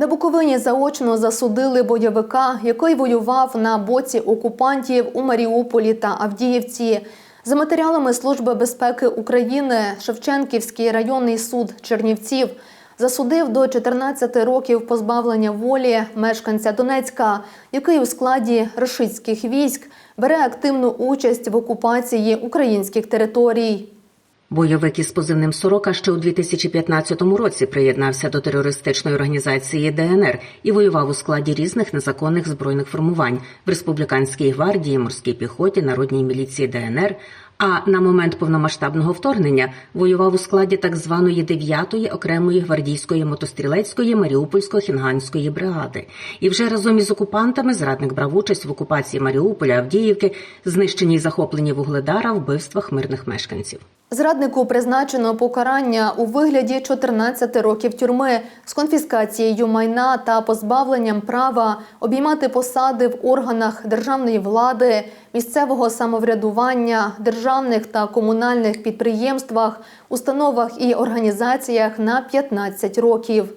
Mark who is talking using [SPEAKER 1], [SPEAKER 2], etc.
[SPEAKER 1] На Буковині заочно засудили бойовика, який воював на боці окупантів у Маріуполі та Авдіївці. За матеріалами Служби безпеки України Шевченківський районний суд Чернівців засудив до 14 років позбавлення волі мешканця Донецька, який у складі рашистських військ бере активну участь в окупації українських територій.
[SPEAKER 2] Бойовик із позивним Сорока ще у 2015 році приєднався до терористичної організації ДНР і воював у складі різних незаконних збройних формувань в республіканській гвардії, морській піхоті, народній міліції ДНР. А на момент повномасштабного вторгнення воював у складі так званої 9-ї окремої гвардійської мотострілецької Маріупольсько-Хінганської бригади. І вже разом із окупантами зрадник брав участь в окупації Маріуполя, Авдіївки, знищенні й захопленні вугледара, вбивствах мирних мешканців.
[SPEAKER 1] Зраднику призначено покарання у вигляді 14 років тюрми з конфіскацією майна та позбавленням права обіймати посади в органах державної влади, місцевого самоврядування, державних та комунальних підприємствах, установах і організаціях на 15 років.